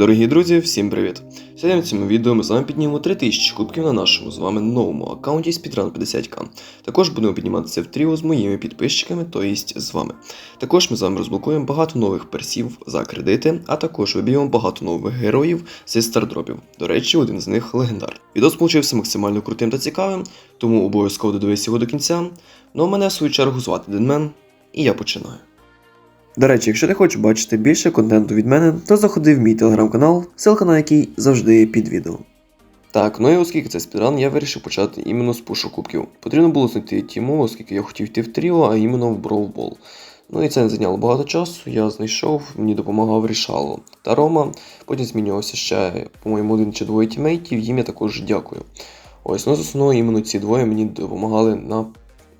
Дорогі друзі, всім привіт! Сьогодні в цьому відео ми з вами піднімемо 3000 кубків на нашому з вами новому аккаунті Speedrun 50к. Також будемо підніматися в тріо з моїми підписчиками, то єсть з вами. Також ми з вами розблокуємо багато нових персів за кредити, а також виб'ємо багато нових героїв зі стардропів. До речі, один з них легендар. Відео получився максимально крутим та цікавим, тому обов'язково додивись його до кінця. Ну а мене в свою чергу звати Денмен, і я починаю. До речі, якщо ти хочеш бачити більше контенту від мене, то заходи в мій телеграм-канал, ссылка на який завжди під відео. Так, ну і оскільки це спідран, я вирішив почати іменно з пушу кубків. Потрібно було знайти тіму, оскільки я хотів йти в тріо, а іменно в бровбол. Ну і це не зайняло багато часу, я знайшов, мені допомагав Рішало та Рома. Потім змінювався ще, по-моєму, один чи двоє тімейтів, їм я також дякую. Ось, ну з основного іменно ці двоє мені допомагали на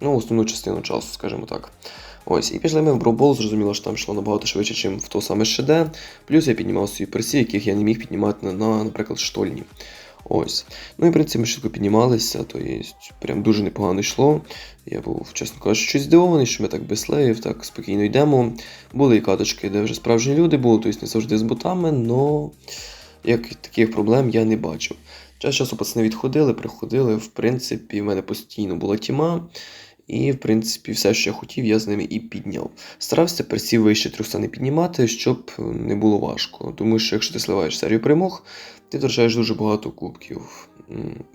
ну, основну частину часу, скажімо так. Ось, і пішли ми в бробол, зрозуміло, що там йшло набагато швидше, ніж в то саме ШД. Плюс я піднімав свої персі, яких я не міг піднімати на, на наприклад, штольні. Ось. Ну і в принципі ми швидко піднімалися, то є прям дуже непогано йшло. Я був, чесно кажучи, щось здивований, що ми так без слеїв, так спокійно йдемо. Були і каточки, де вже справжні люди були, тобто не завжди з ботами, але як таких проблем я не бачив. Час часу пацани відходили, приходили, в принципі, в мене постійно була тіма. І, в принципі, все, що я хотів, я з ними і підняв. Старався персів вище 300 не піднімати, щоб не було важко. Тому що якщо ти сливаєш серію перемог, ти втрачаєш дуже багато кубків.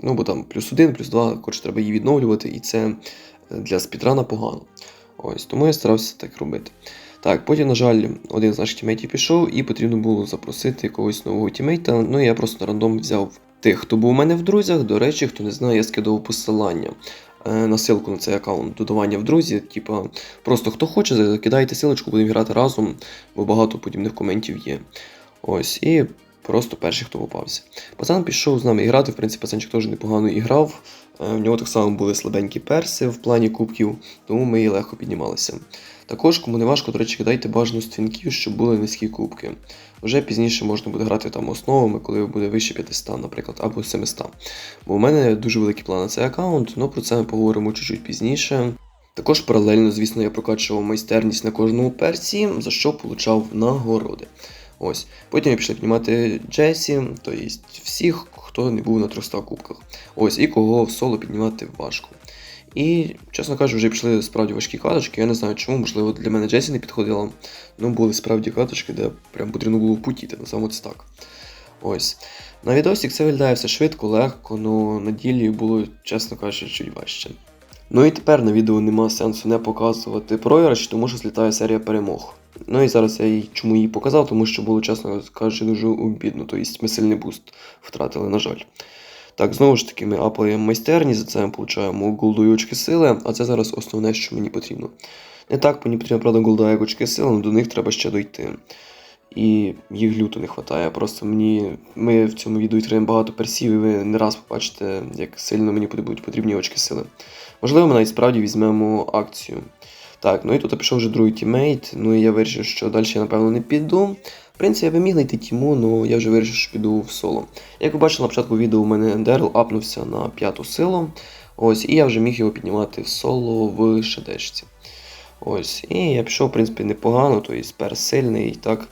Ну, бо там плюс один, плюс два, коротше, треба її відновлювати, і це для спідрана погано. Ось, Тому я старався так робити. Так, потім, на жаль, один з наших тімейтів пішов, і потрібно було запросити якогось нового тімейта. Ну, я просто на рандом взяв тих, хто був у мене в друзях. До речі, хто не знає, я скидав посилання на ссылку на цей аккаунт додавання в друзі. Типа, просто хто хоче, закидайте силочку, будемо грати разом, бо багато подібних коментів є. Ось, і просто перший, хто попався. Пацан пішов з нами грати, в принципі, пацанчик теж непогано і грав. В нього так само були слабенькі перси в плані кубків, тому ми і легко піднімалися. Також, кому не важко, до речі, кидайте бажано стрінків, щоб були низькі кубки. Вже пізніше можна буде грати там основами, коли буде вище 500, наприклад, або 700. Бо у мене дуже великі плани на цей аккаунт, але про це ми поговоримо чуть-чуть пізніше. Також паралельно, звісно, я прокачував майстерність на кожному персі, за що получав нагороди. Ось. Потім я пішли піднімати Джесі, тобто всіх, хто не був на 300 кубках. Ось, і кого в соло піднімати важко. І, чесно кажучи, вже пішли справді важкі каточки. Я не знаю чому, можливо, для мене Джесі не підходила. Ну, були справді каточки, де прям потрібно було путіти, саме це так. Ось. На відосі це виглядає все швидко, легко, але на ділі було, чесно кажучи, чуть важче. Ну і тепер на відео нема сенсу не показувати програш, тому що злітає серія перемог. Ну і зараз я їй чому її показав, тому що було, чесно кажучи, дуже обідно, тобто ми сильний буст втратили, на жаль. Так, знову ж таки, ми апаємо майстерні, за це ми получаємо голдові очки сили, а це зараз основне, що мені потрібно. Не так, мені потрібно, правда, голдові очки сили, але до них треба ще дойти. І їх люто не вистачає. Просто мені ми в цьому відео відкриємо багато персів, і ви не раз побачите, як сильно мені будуть потрібні очки сили. Можливо, ми навіть справді візьмемо акцію. Так, ну і тут пішов вже другий тімейт, ну і я вирішив, що далі я, напевно, не піду. В принципі, я би міг знайти тіму, але я вже вирішив, що піду в соло. Як ви бачили на початку відео, у мене Дерл апнувся на п'яту силу. Ось, і я вже міг його піднімати в соло в шедешці. Ось, І я пішов, в принципі, непогано, тобто перс сильний. так.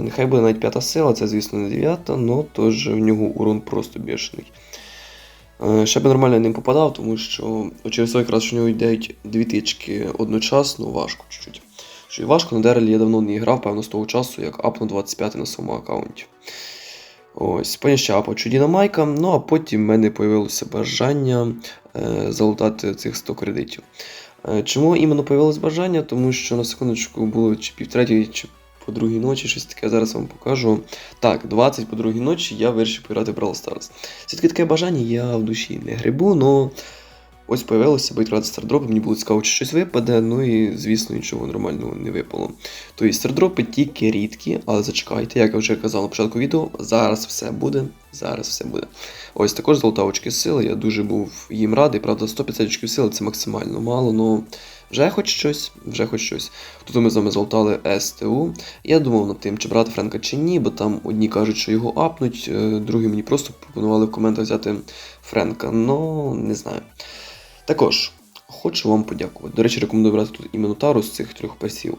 Нехай буде навіть п'ята сила, це, звісно, не дев'ята, але теж в нього урон просто бешений. Ще би нормально ним попадав, тому що через той якраз в нього йдуть дві тички одночасно, важко чуть-чуть. Що і важко на Дерелі я давно не грав, певно, з того часу, як апну 25 на своєму аккаунті. Ось, потім ще апав чудіна майка, ну а потім в мене з'явилося бажання е, залутати цих 100 кредитів. Е, чому іменно з'явилось бажання? Тому що на секундочку було чи півтретій, чи по другій ночі, щось таке зараз вам покажу. Так, 20 по другій ночі я вирішив пограти в Brawl Stars. Все-таки таке бажання я в душі не грибу, але ось появилося, відкривати стардропи, мені було цікаво, чи щось випаде, ну і, звісно, нічого нормального не випало. Тобто стардропи тільки рідкі, але зачекайте, як я вже казав на початку відео, зараз все буде, зараз все буде. Ось також золота очки сили, я дуже був їм радий, правда, 150 очків сили це максимально мало, але вже хоч щось, вже хоч щось. Тут ми з вами золотали СТУ. Я думав над тим, чи брати Френка чи ні, бо там одні кажуть, що його апнуть, е, другі мені просто пропонували в коментах взяти Френка, ну не знаю. Також хочу вам подякувати. До речі, рекомендую брати тут іменно тару з цих трьох персів.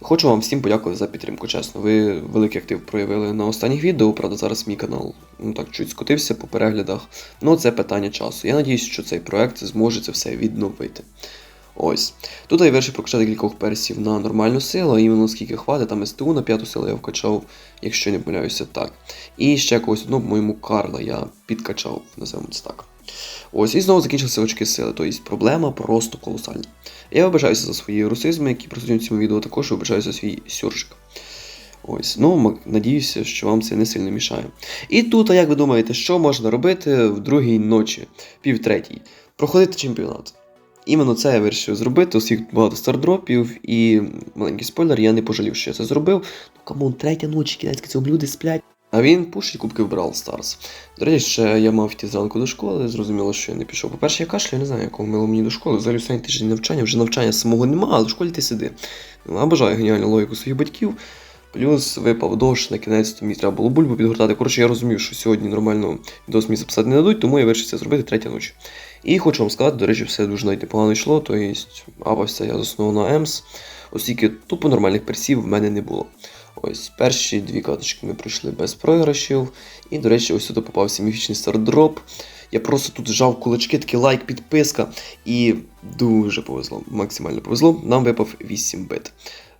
Хочу вам всім подякувати за підтримку, чесно. Ви великий актив проявили на останніх відео, правда, зараз мій канал ну так чуть скотився по переглядах. Ну, це питання часу. Я надіюсь, що цей проект зможе це все відновити. Ось. Тут я вирішив прокачати кількох персів на нормальну силу, іменно скільки хватить, там СТУ на п'яту силу я вкачав, якщо не помиляюся, так. І ще когось одного, по-моєму, Карла я підкачав, називаємо це так. Ось, і знову закінчилися очки сили, тобто проблема просто колосальна. Я вибачаюся за свої русизми, які присутні в цьому відео, також вибачаюся за свій сюржик. Ось, ну, надіюся, що вам це не сильно мішає. І тут, а як ви думаєте, що можна робити в другій ночі, півтретій? Проходити чемпіонат. Іменно це я вирішив зробити, оскільки багато стардропів, і маленький спойлер, я не пожалів, що я це зробив. Ну камон, третя ніч, кінець цього люди сплять. А він пушить кубки в Brawl Stars. До речі, ще я мав йти зранку до школи, зрозуміло, що я не пішов. По-перше, я кашлю, я не знаю, якого мило мені до школи. Взагалі останній тиждень навчання, вже навчання самого нема, але в школі ти сиди. Ну, Я бажаю геніальну логіку своїх батьків. Плюс випав дощ, на кінець то мені треба було бульбу підгортати. Коротше, я розумів, що сьогодні нормально відос мені записати не дадуть, тому я вирішив це зробити третя ночі. І хочу вам сказати, до речі, все дуже навіть непогано йшло, то є апався я з на Емс, оскільки тупо нормальних персів в мене не було. Ось перші дві каточки ми пройшли без програшів. І, до речі, ось тут попався міфічний стардроп. Я просто тут жав кулачки, такий лайк, підписка. І дуже повезло, максимально повезло. Нам випав 8 бит.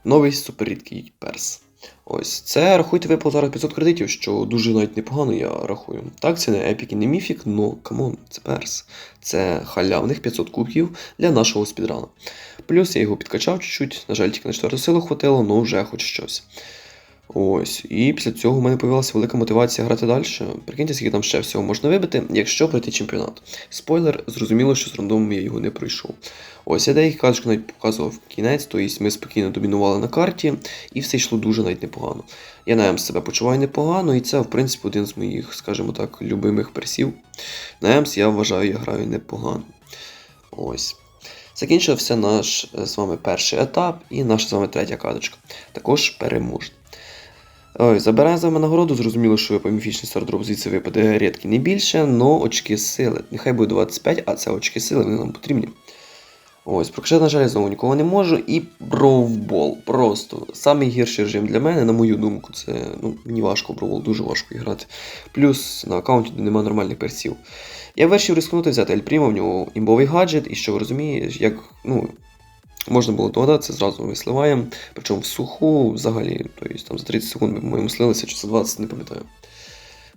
Новий суперрідкий перс. Ось це рахуйте випало зараз 500 кредитів, що дуже навіть непогано, я рахую. Так, це не епік і не міфік, но камон, це перс. Це халявних 500 кубків для нашого спідрана. Плюс я його підкачав чуть-чуть, на жаль, тільки на 4 силу хватило, але вже хоч щось. Ось, і після цього в мене появилася велика мотивація грати далі. Прикиньте, скільки там ще всього можна вибити, якщо пройти чемпіонат. Спойлер, зрозуміло, що з рандомом я його не пройшов. Ось я деякі карточки навіть показував кінець, тобто ми спокійно домінували на карті, і все йшло дуже навіть непогано. Я на Емс себе почуваю непогано, і це, в принципі, один з моїх, скажімо так, любимих персів. На Емс я вважаю, я граю непогано. Ось. Закінчився наш е, з вами перший етап і наша з вами третя карточка. Також переможна. Ой, забираємо з вами нагороду, зрозуміло, що по міфічний звідси випаде рідки не більше, но очки сили. Нехай буде 25, а це очки сили, вони нам потрібні. Ось, прокачати, на жаль, знову нікого не можу. І бровбол. Просто самий гірший режим для мене, на мою думку, це ну, мені важко бровбол, дуже важко грати. Плюс на аккаунті де немає нормальних персів. Я вирішив рискнути взяти Ельпріма, в нього імбовий гаджет, і що ви розумієте, як ну, можна було догадатися, зразу ми сливаємо. Причому в суху взагалі, тобто там за 30 секунд ми, по-моєму, слилися, чи за 20, не пам'ятаю.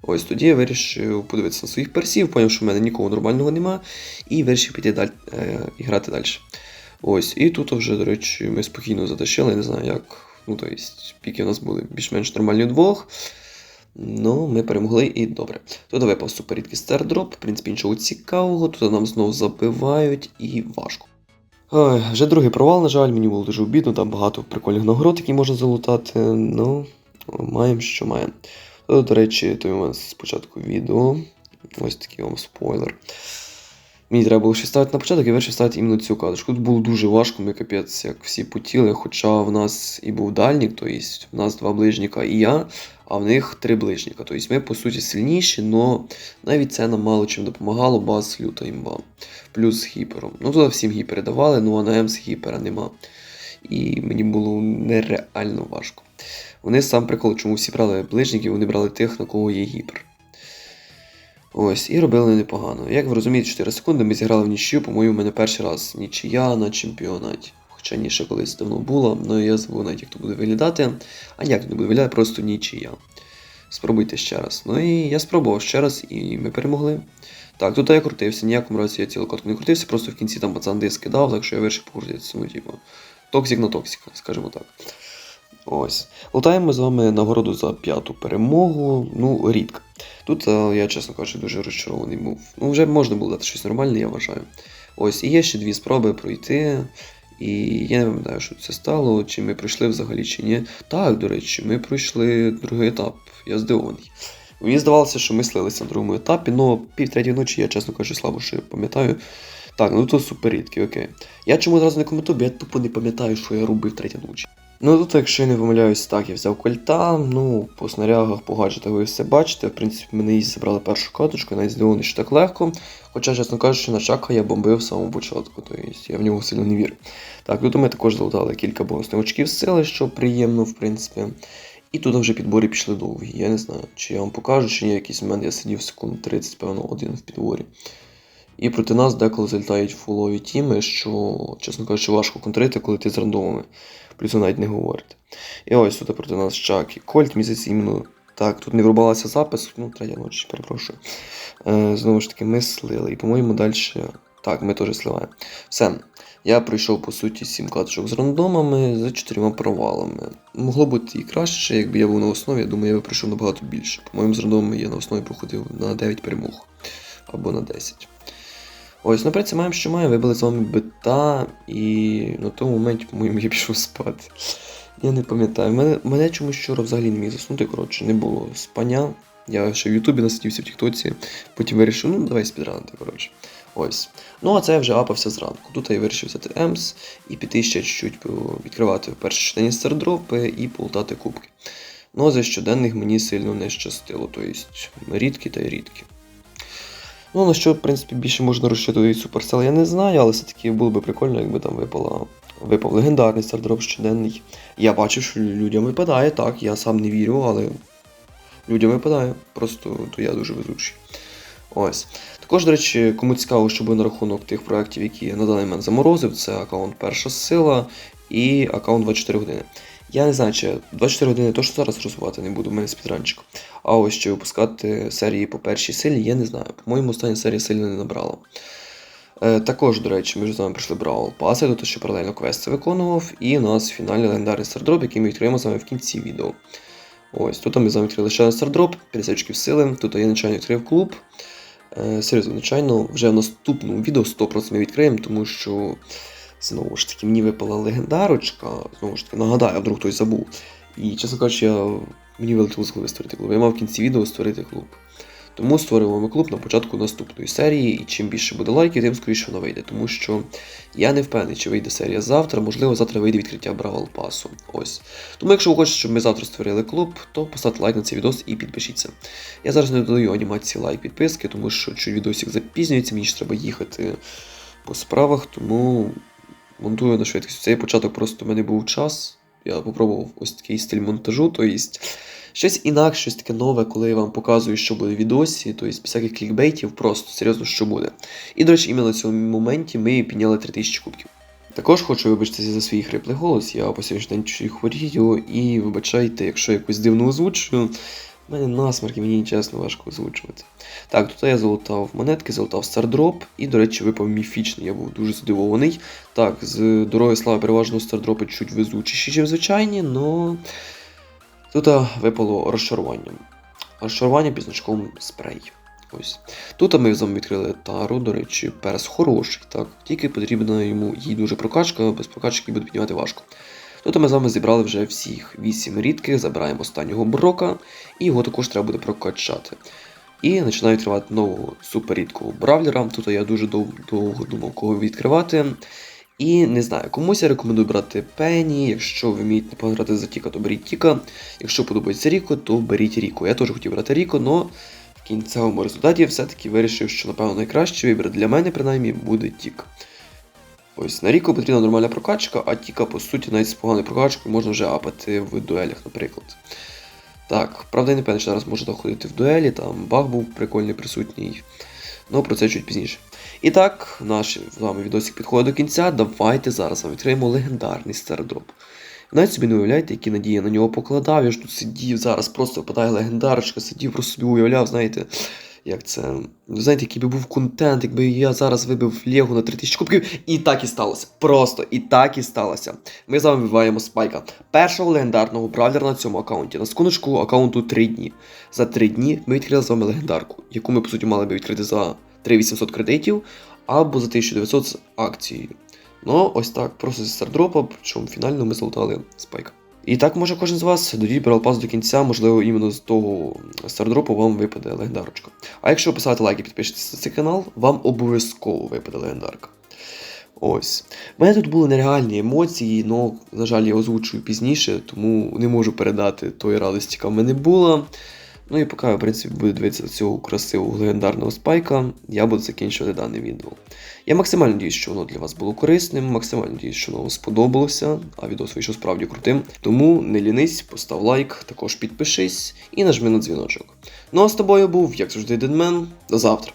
Ось тоді я вирішив подивитися на своїх персів, поняв, що в мене нікого нормального нема, і вирішив піти далі е, і грати далі. Ось, і тут вже, до речі, ми спокійно затащили, не знаю як. Ну, тобто, піки у нас були більш-менш нормальні вдвох. Ну, ми перемогли і добре. Тут випав суперрідкий стардроп, в принципі, нічого цікавого, тут нам знову забивають і важко. Ой, вже другий провал, на жаль, мені було дуже обідно, там багато прикольних нагород, які можна залутати. Ну, маємо, що маємо. До речі, то у нас спочатку відео. Ось такий вам спойлер. Мені треба було щось ставити на початок, я вирішив ставити іменно цю каточку. Тут було дуже важко, ми капець, як всі потіли, хоча в нас і був дальнік, тобто в нас два ближніка і я, а в них три ближніка. Тобто ми, по суті, сильніші, але навіть це нам мало чим допомагало, баз люта імба. Плюс з гіпером. Ну туди всім гіпери давали, ну а на Емс гіпера нема. І мені було нереально важко. Вони сам прикол, чому всі брали ближників, вони брали тих, на кого є гіпер. Ось, і робили непогано. Як ви розумієте, 4 секунди ми зіграли в нічию, по-моєму, мене перший раз нічия на чемпіонаті. Хоча ні, колись давно було, але я забув навіть, як то буде виглядати. А як то буде виглядати, просто нічия. Спробуйте ще раз. Ну і я спробував ще раз, і ми перемогли. Так, тут я крутився, ніякому разі я цілу катку не крутився, просто в кінці там пацан диск кидав, так що я вирішив покрутитися. Ну, типу, токсик на токсик, скажімо так. Ось. Лутаємо з вами нагороду за п'яту перемогу. Ну, рідко. Тут е, я, чесно кажучи, дуже розчарований був. Ну, вже можна було дати щось нормальне, я вважаю. Ось, і є ще дві спроби пройти. І я не пам'ятаю, що це стало, чи ми пройшли взагалі, чи ні. Так, до речі, ми пройшли другий етап. Я здивований. Мені здавалося, що ми слилися на другому етапі, але пів ночі, я, чесно кажучи, слабо що пам'ятаю. Так, ну то супер рідкий, окей. Я чому одразу не коментую, бо я тупо не пам'ятаю, що я робив третя ночі. Ну тут, якщо я не помиляюсь, так, я взяв кольта, ну, по снарягах, по гаджетах ви все бачите. В принципі, її забрали першу каточку, навіть здивований, що так легко. Хоча, чесно кажучи, на Чака я бомбив з самого початку, тобто я в нього сильно не вірю. Так, тут ми також залутали кілька бонусних очків сили, що приємно, в принципі. І тут вже підбори пішли довгі. Я не знаю, чи я вам покажу, чи ні, якийсь момент я сидів секунд 30, певно, один в підборі. І проти нас деколи залітають фулові тіми, що, чесно кажучи, важко контрити, коли ти з рандомами. Плюс ви навіть не говорите. І ось тут проти нас Чак і Кольт, місяць іменно. Так, тут не врубалася запис, ну, третя ночі, перепрошую. Е, знову ж таки, ми слили. І, по-моєму, далі. Так, ми теж сливаємо. Все. Я пройшов, по суті, 7 каточок з рандомами з чотирма провалами. Могло бути і краще, якби я був на основі, я думаю, я би пройшов набагато більше. По-моєму, з рандомами я на основі проходив на 9 перемог або на 10. Ось, ну, в принципі, маємо, що маємо, вибили з вами бета, і на тому моменті, я пішов спати. Я не пам'ятаю. Мене, мене чомусь вчора взагалі не міг заснути, коротше, не було спання. Я ще в Ютубі насидівся в Тіктоці, потім вирішив, ну давай спідранити, коротше. Ось. Ну, а це я вже апався зранку. Тут я вирішив взяти Емс і піти ще чуть-чуть відкривати перші щоденні стардропи і полутати кубки. Ну, а за щоденних мені сильно не щастило, тобто рідкі та й рідкі. Ну, на що, в принципі, більше можна від Supercell, я не знаю, але все-таки було б прикольно, якби там випала, випав легендарний стардроп щоденний. Я бачив, що людям випадає, так, я сам не вірю, але людям випадає. Просто то я дуже везучий. Ось. Також, до речі, кому цікаво, щоб на рахунок тих проєктів, які я на даний момент заморозив, це аккаунт Перша Сила і аккаунт 24 години. Я не знаю, чи 24 години точно зараз розвивати не буду, в мене спідранчик. А ось чи випускати серії по першій силі, я не знаю. По-моєму, остання серія сильно не набрала. Е, також, до речі, ми з вами пройшли Бравл Паси, тобто що паралельно квести виконував, і у нас фінальний легендарний стардроп, який ми відкриємо з вами в кінці відео. Ось, тут ми з вами відкрили ще один стардроп, 50 очків сили, тут я нечайно відкрив клуб. Е, серйозно, звичайно, вже в наступному відео 100% ми відкриємо, тому що знову ж таки мені випала легендарочка. Знову ж таки, нагадаю, вдруг хтось забув. І, чесно кажучи, я... мені вилетіло з голови створити клуб. Я мав в кінці відео створити клуб. Тому створюємо клуб на початку наступної серії, і чим більше буде лайків, тим скоріше вона вийде. Тому що я не впевнений, чи вийде серія завтра, можливо, завтра вийде відкриття Бравл Пасу. Ось. Тому, якщо ви хочете, щоб ми завтра створили клуб, то поставте лайк на цей відос і підпишіться. Я зараз не додаю анімації лайк підписки, тому що чуть відосик запізнюється, мені ж треба їхати по справах, тому монтую на швидкість. Цей початок просто в мене був час. Я попробував ось такий стиль монтажу, тобто щось інакше, щось таке нове, коли я вам показую, що буде в відосі, тобто без всяких клікбейтів, просто серйозно, що буде. І, до речі, іменно на цьому моменті ми підняли 3000 кубків. Також хочу вибачитися за свій хриплий голос, я по сьогоднішній день чуть хворію, і вибачайте, якщо якось дивно озвучую. У мене насмарк і мені чесно важко озвучувати. Так, тут я залутав монетки, залутав стардроп, і, до речі, випав міфічний, я був дуже здивований. Так, з дороги слави переважно стардропи чуть везучіші, ніж звичайні, але тут випало розчарування. Розчарування під значком спрей. Ось. Тут ми з вами відкрили тару, до речі, перс хороший, так. Тільки потрібна йому їй дуже прокачка, без прокачки буде піднімати важко. Тут ми з вами зібрали вже всіх 8 рідких, забираємо останнього брока, і його також треба буде прокачати. І починаю відкривати нового суперрідкого бравлера. Тут я дуже дов довго думав, кого відкривати. І не знаю, комусь я рекомендую брати Пенні. Якщо ви вмієте пограти за Тіка, то беріть Тіка. Якщо подобається Ріко, то беріть Ріко. Я теж хотів брати Ріко, але в кінцевому результаті все-таки вирішив, що, напевно, найкращий вибір для мене, принаймні, буде Тік. Ось на Ріко потрібна нормальна прокачка, а Тіка, по суті, навіть з поганою прокачкою можна вже апати в дуелях, наприклад. Так, правда, я не певний, що зараз можу доходити в дуелі, там баг був прикольний присутній. Ну, про це чуть пізніше. І так, наш з вами відосик підходить до кінця. Давайте зараз вам відкриємо легендарний стардроп. Навіть собі не уявляєте, які надії я на нього покладав. Я ж тут сидів, зараз просто випадає легендарочка, сидів, просто собі уявляв, знаєте, як це. Ви знаєте, який би був контент, якби я зараз вибив Лего на 3000 кубків. І так і сталося. Просто і так і сталося. Ми з вами вбиваємо спайка. Першого легендарного бравлера на цьому аккаунті. На секундочку аккаунту 3 дні. За 3 дні ми відкрили з вами легендарку, яку ми, по суті, мали би відкрити за 3800 кредитів або за 1900 з акцією. Ну, ось так, просто зі стардропа, причому фінально ми залутали спайка. І так може кожен з вас додіть Бралпас до кінця, можливо, іменно з того стардропу вам випаде легендарочка. А якщо ви поставите лайк і підпишетесь на цей канал, вам обов'язково випаде легендарка. Ось. У мене тут були нереальні емоції, але, на жаль, я озвучую пізніше, тому не можу передати тої радості, яка в мене була. Ну і поки ви, в принципі, будете дивитися цього красивого легендарного спайка, я буду закінчувати дане відео. Я максимально надіюсь, що воно для вас було корисним, максимально надіюсь, що воно вам сподобалося, а відео вийшов справді крутим. Тому не лінись, постав лайк, також підпишись і нажми на дзвіночок. Ну а з тобою був, як завжди, Дедмен. До завтра.